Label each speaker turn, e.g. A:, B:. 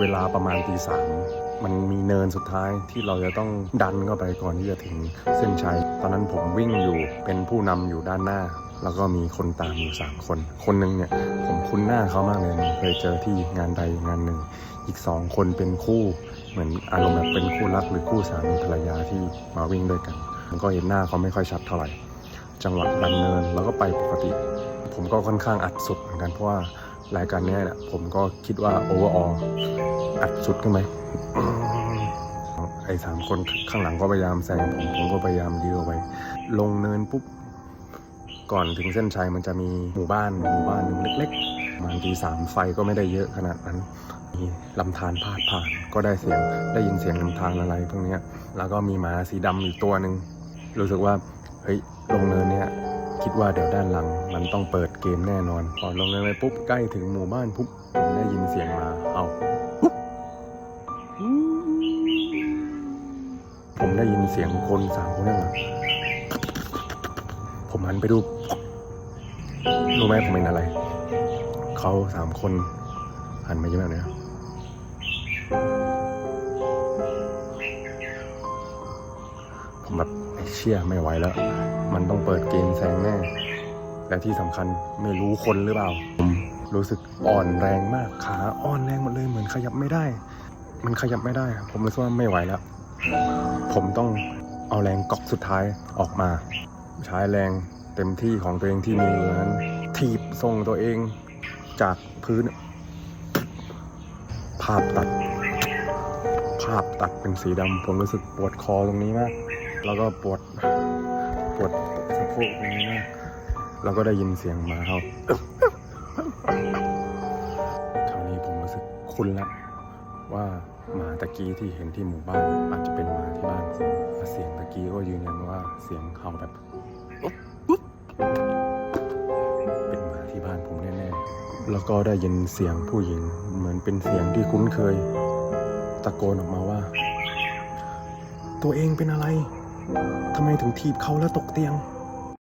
A: เวลาประมาณตีสามมันมีเนินสุดท้ายที่เราจะต้องดันเข้าไปก่อนที่จะถึงเส้นชัย ตอนนั้นผมวิ่งอยู่เป็นผู้นำอยู่ด้านหน้า แล้วก็มีคนตามอยู่สามคน คนหนึ่งเนี่ยผมคุ้นหน้าเขามากเลยเคยเจอที่งานใดงานหนึ่ง อีกสองคนเป็นคู่เหมือนอารมณ์แบบเป็นคู่รักหรือคู่สามีภรรยาที่มาวิ่งด้วยกันก็เห็นหน้าเขาไม่ค่อยชัดเท่าไหร่ จังหวะดันเนินแล้วก็ไปปกติ ผมก็ค่อนข้างอัดสุดเหมือนกันเพราะว่า รายการนี้เนี่ยผมก็คิดว่าโอเวอร์อออัดสุดขึ้นไหมไอ้สามคนข้างหลังก็พยายามแซงผมผมก็พยายามเลี้ยวไป ลงเนินปุ๊บ ก่อนถึงเส้นชัยมันจะมีหมู่บ้านหมู่บ้านหนึ่งเล็กๆมาณตีสามไฟก็ไม่ได้เยอะขนาดนั้นมีลำธารพาดผ่านก็ได้เสียงได้ยินเสียงลำธารอะไรพวกนี้แล้วก็มีหมาสีดำอีกตัวหนึ่งรู้สึกว่าเฮ้ยลงเนินเนี่ย คิดว่าเดี๋ยวด้านหลัง มันต้องเปิดเกมแน่นอน พอลงเนินไปปุ๊บใกล้ถึงหมู่บ้านปุ๊บผมได้ยินเสียงมา เอาผมได้ยินเสียงคนสามคนนั่นแหละผมหันไปดู รู้ไหมผมเป็นอะไร เขาสามคนหันมายิ้มแบบเนี้ แบบเชี่ยไม่ไหวแล้ว มันต้องเปิดเกมแซงแน่ และที่สำคัญไม่รู้คนหรือเปล่าผมรู้สึกอ่อนแรงมาก ขาอ่อนแรงหมดเลยเหมือนขยับไม่ได้ มันขยับไม่ได้ ผมรู้สึกว่าไม่ไหวแล้ว ผมต้องเอาแรงกอกสุดท้ายออกมา ใช้แรงเต็มที่ของตัวเองที่มีนั้นถีบส่งตัวเองจากพื้น ภาพตัด ภาพตัดเป็นสีดำผมรู้สึกปวดคอตรงนี้มาก แล้วก็ปวดปวดสะโพกตรงนี้มากแล้วก็ได้ยินเสียงหมาเห่าคราวนี้ผมรู้สึกคุ้นละว่าหมาตะกี้ที่เห็นที่หมู่บ้านอาจจะเป็นหมาที่บ้านผมเสียงตะกี้ก็ยืนยันว่าเสียงเห่าแบบเป็นหมาที่บ้านผมแน่ๆแล้วก็ได้ยินเสียงผู้หญิงเหมือนเป็นเสียงที่คุ้นเคย ตะโกนออกมาว่า ตัวเองเป็นอะไร ทำไมถึงถีบเขาแล้วตกเตียง